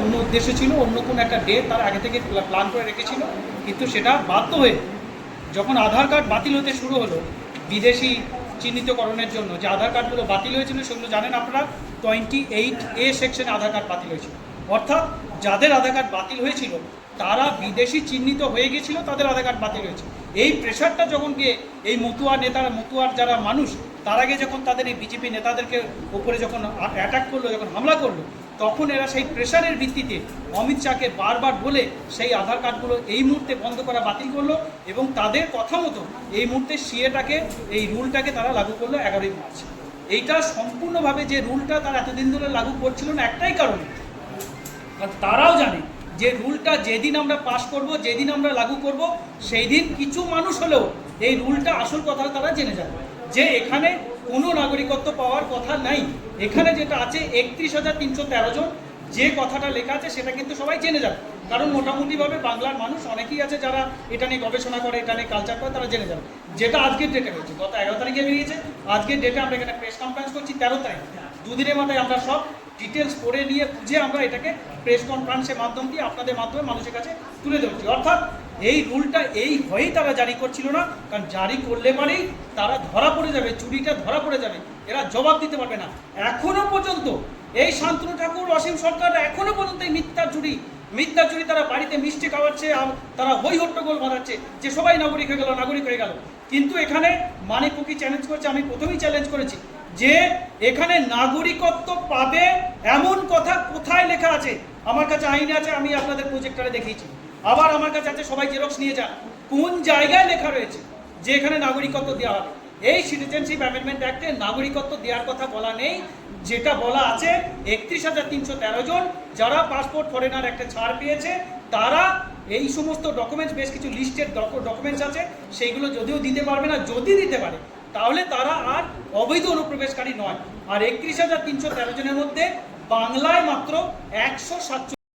অন্য উদ্দেশ্য ছিল, অন্য কোনো একটা ডেট তার আগে থেকে প্ল্যান করে রেখেছিল, কিন্তু সেটা বাধ্য হয়ে যখন আধার কার্ড বাতিল হতে শুরু হলো, বিদেশি চিহ্নিতকরণের জন্য যে আধার কার্ডগুলো বাতিল হয়েছিল সেগুলো জানেন আপনারা টোয়েন্টি এইট এ সেকশনে আধার কার্ড বাতিল হয়েছিল। অর্থাৎ যাদের আধার কার্ড বাতিল হয়েছিল, তারা বিদেশি চিহ্নিত হয়ে গেছিল তাদের আধার কার্ড বাতিল হয়েছে। এই প্রেশারটা যখন গিয়ে এই মতুয়া নেতারা, মতুয়ার যারা মানুষ, তার আগে যখন তাদের এই বিজেপি নেতাদেরকে উপরে যখন অ্যাটাক করল, যখন হামলা করল, তখন এরা সেই প্রেশারের ভিত্তিতে অমিত শাহকে বারবার বলে সেই আধার কার্ডগুলো এই মুহূর্তে বন্ধ করা বাতিল করল এবং তাদের কথা মতো এই মুহূর্তে সিএটাকে, এই রুলটাকে তারা লাগু করল এগারোই মার্চ। এইটা সম্পূর্ণভাবে যে রুলটা তারা এতদিন ধরে লাগু করছিল না, একটাই কারণে আর তারাও জানে যে রুলটা যেদিন আমরা পাশ করব, যেদিন আমরা লাগু করব সেই দিন কিছু মানুষ হলেও এই রুলটা আসল কথা তারা জেনে যাবে। যে এখানে কোনো নাগরিকত্ব পাওয়ার কথা নাই। এখানে যেটা আছে একত্রিশ হাজার তিনশো তেরো জন, যে কথাটা লেখা আছে সেটা কিন্তু সবাই জেনে যাবে। কারণ মোটামুটিভাবে বাংলার মানুষ অনেকেই আছে যারা এটা নিয়ে গবেষণা করে, এটা নিয়ে কালচার করে, তারা জেনে যাবে। যেটা আজকের ডেটে হয়েছে, গত এগারো তারিখে বেরিয়েছে, আজকের ডেটে আমরা এখানে প্রেস কনফারেন্স করছি তেরো তারিখ। দুদিনের মাথায় আমরা সব ডিটেলস পড়ে নিয়ে খুঁজে আমরা এটাকে প্রেস কনফারেন্সের মাধ্যম দিয়ে আপনাদের মাধ্যমে মানুষের কাছে তুলে ধরছি অর্থাৎ এই রুলটা এই হয়েই তারা জারি করছিল না, কারণ জারি করলে পরেই তারা ধরা পড়ে যাবে, চুরিটা ধরা পড়ে যাবে, এরা জবাব দিতে পারবে না। এখনও পর্যন্ত এই শান্তনু ঠাকুর, অসীম সরকার এখনও পর্যন্ত এই মিথ্যা চুরি মিথ্যা চুরি তারা বাড়িতে মিষ্টি খাওয়াচ্ছে তারা হই হট্টগোল বানাচ্ছে যে সবাই নাগরিক হয়ে গেল, নাগরিক হয়ে গেল। কিন্তু এখানে মানে কুকি চ্যালেঞ্জ করছে, আমি প্রথমেই চ্যালেঞ্জ করেছি যে এখানে নাগরিকত্ব পাবে এমন কথা কোথায় লেখা আছে? আমার কাছে আইনে আছে, আমি আপনাদের প্রজেক্টারে দেখিয়েছি। আবার আমার কাছে আছে, সবাই জেরক্স নিয়ে যান। কোন জায়গায় লেখা রয়েছে যে এখানে নাগরিকত্ব দেওয়া হবে? এই সিটিজেনশিপ অ্যামেন্ডমেন্ট অ্যাক্টে নাগরিকত্ব দেওয়ার কথা বলা নেই। যেটা বলা আছে, একত্রিশ হাজার তিনশো তেরো জন যারা পাসপোর্ট ফরেনার একটা ছাড় পেয়েছে, তারা এই সমস্ত ডকুমেন্টস বেশ কিছু লিস্টেড ডকুমেন্টস আছে, সেইগুলো যদিও দিতে পারবে না, যদি দিতে পারে, তাহলে তারা আর অবৈধ অনুপ্রবেশকারী নয়। আর একত্রিশ হাজার তিনশো তেরো জনের মধ্যে বাংলায় মাত্র একশো সাতচল্লিশ